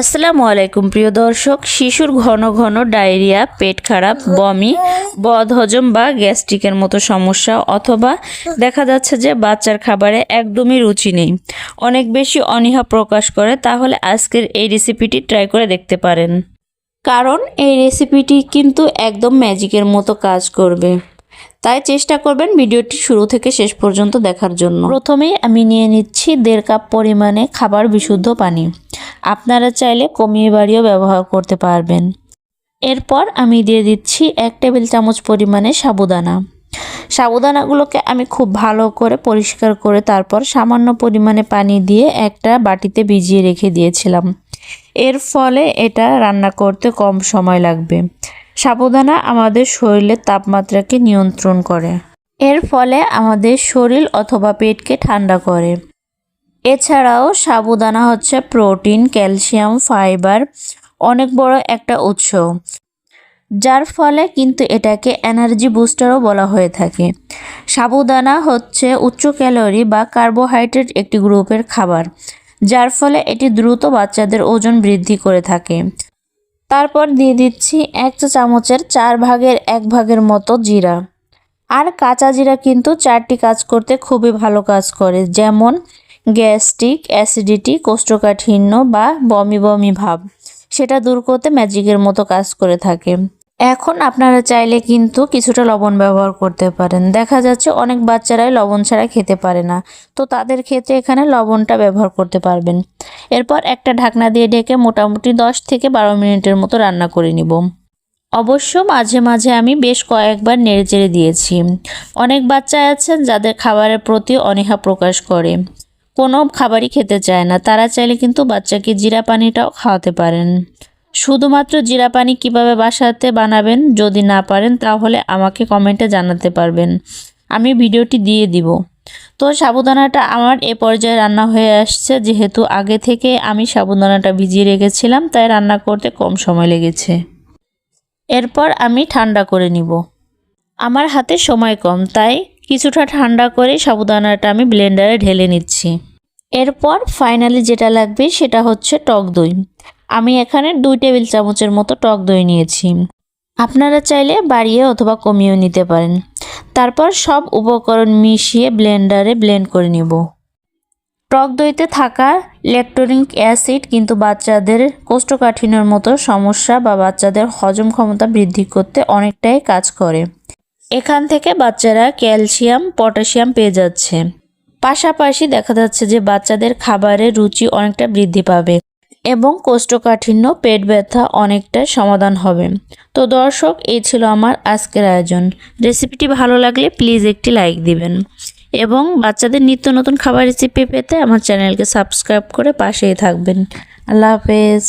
আসসালামু আলাইকুম, প্রিয় দর্শক। শিশুর ঘন ঘন ডায়রিয়া, পেট খারাপ, বমি, বদহজম বা গ্যাস্ট্রিকের মতো সমস্যা অথবা দেখা যাচ্ছে যে বাচ্চার খাবারে একদমই রুচি নেই। অনেক বেশি অনীহা প্রকাশ করে, তাহলে আজকের এই রেসিপিটি ট্রাই করে দেখতে পারেন। কারণ এই রেসিপিটি কিন্তু একদম ম্যাজিকের মতো কাজ করবে। তাই চেষ্টা করবেন ভিডিওটি শুরু থেকে শেষ পর্যন্ত দেখার জন্য। প্রথমেই আমি নিয়ে নিচ্ছি দেড় কাপ পরিমাণে খাবার বিশুদ্ধ পানি। আপনারা চাইলে কমিয়ে বাড়িয়েও ব্যবহার করতে পারবেন। এরপর আমি দিয়ে দিচ্ছি এক টেবিল চামচ পরিমাণে সাবুদানা। সাবুদানাগুলোকে আমি খুব ভালো করে পরিষ্কার করে তারপর সামান্য পরিমাণে পানি দিয়ে একটা বাটিতে ভিজিয়ে রেখে দিয়েছিলাম। এর ফলে এটা রান্না করতে কম সময় লাগবে। সাবুদানা আমাদের শরীরের তাপমাত্রাকে নিয়ন্ত্রণ করে। এর ফলে আমাদের শরীর অথবা পেটকে ঠান্ডা করে। এছাড়াও সাবুদানা হচ্ছে প্রোটিন, ক্যালসিয়াম, ফাইবার, অনেক বড় একটা উৎস। যার ফলে কিন্তু এটাকে এনার্জি বুস্টারও বলা হয়ে থাকে। সাবুদানা হচ্ছে উচ্চ ক্যালোরি বা কার্বোহাইড্রেট একটি গ্রুপের খাবার, যার ফলে এটি দ্রুত বাচ্চাদের ওজন বৃদ্ধি করে থাকে। তারপর দিয়ে দিচ্ছি এক চামচের চার ভাগের এক ভাগের মতো জিরা। আর কাঁচা জিরা কিন্তু চারটি কাজ করতে খুবই ভালো কাজ করে, যেমন গ্যাস্ট্রিক, অ্যাসিডিটি, কোষ্ঠকাঠিন্য বা বমি বমি ভাব। সেটা দূর করতে ম্যাজিকের মতো কাজ করে থাকে। এখন আপনারা চাইলে কিন্তু কিছুটা লবণ ব্যবহার করতে পারেন। দেখা যাচ্ছে অনেক বাচ্চারাই লবণ ছাড়া খেতে পারে না। তো তাদের ক্ষেত্রে এখানে লবণটা ব্যবহার করতে পারবেন। এরপর একটা ঢাকনা দিয়ে ঢেকে মোটামুটি দশ থেকে বারো মিনিটের মতো রান্না করে নিব। অবশ্য মাঝে মাঝে আমি বেশ কয়েকবার নেড়েচেড়ে দিয়েছি। অনেক বাচ্চা আছেন যাদের খাবারের প্রতি অনীহা প্রকাশ করে। কোনো খাবারই খেতে চায় না। তারা চাইলে কিন্তু বাচ্চাকে জিরা পানিটাও খাওয়াতে পারেন। শুধুমাত্র জিরা পানি কীভাবে বাসাতে বানাবেন যদি না পারেন, তাহলে আমাকে কমেন্টে জানাতে পারবেন। আমি ভিডিওটি দিয়ে দিব। তো সাবুদানাটা আমার এ পর্যায়ে রান্না হয়ে আসছে। যেহেতু আগে থেকে আমি সাবুদানাটা ভিজিয়ে রেখেছিলাম, তাই রান্না করতে কম সময় লেগেছে। এরপর আমি ঠান্ডা করে নিব। আমার হাতে সময় কম, তাই কিছুটা ঠান্ডা করে সাবুদানাটা আমি ব্লেন্ডারে ঢেলে নিচ্ছি। এরপর ফাইনালি যেটা লাগবে সেটা হচ্ছে টক দই। আমি এখানে দুই টেবিল চামচের মতো টক দই নিয়েছি। আপনারা চাইলে বাড়িয়ে অথবা কমিয়েও নিতে পারেন। তারপর সব উপকরণ মিশিয়ে ব্লেন্ডারে ব্লেন্ড করে নিব। টক দইতে থাকা ইলেকট্রনিক অ্যাসিড কিন্তু বাচ্চাদের কোষ্ঠকাঠিন্যর মতো সমস্যা বা বাচ্চাদের হজম ক্ষমতা বৃদ্ধি করতে অনেকটাই কাজ করে। এখান থেকে বাচ্চারা ক্যালসিয়াম, পটাশিয়াম পেয়ে যাচ্ছে। পাশাপাশি দেখা যাচ্ছে যে বাচ্চাদের খাবারের রুচি অনেকটা বৃদ্ধি পাবে এবং কোষ্ঠকাঠিন্য, পেট ব্যথা অনেকটা সমাধান হবে। তো দর্শক, এই ছিল আমার আজকের আয়োজন। রেসিপিটি ভালো লাগলে প্লিজ একটি লাইক দিবেন এবং বাচ্চাদের নিত্য নতুন খাবার রেসিপি পেতে আমার চ্যানেলকে সাবস্ক্রাইব করে পাশেই থাকবেন। আল্লাহ হাফেজ।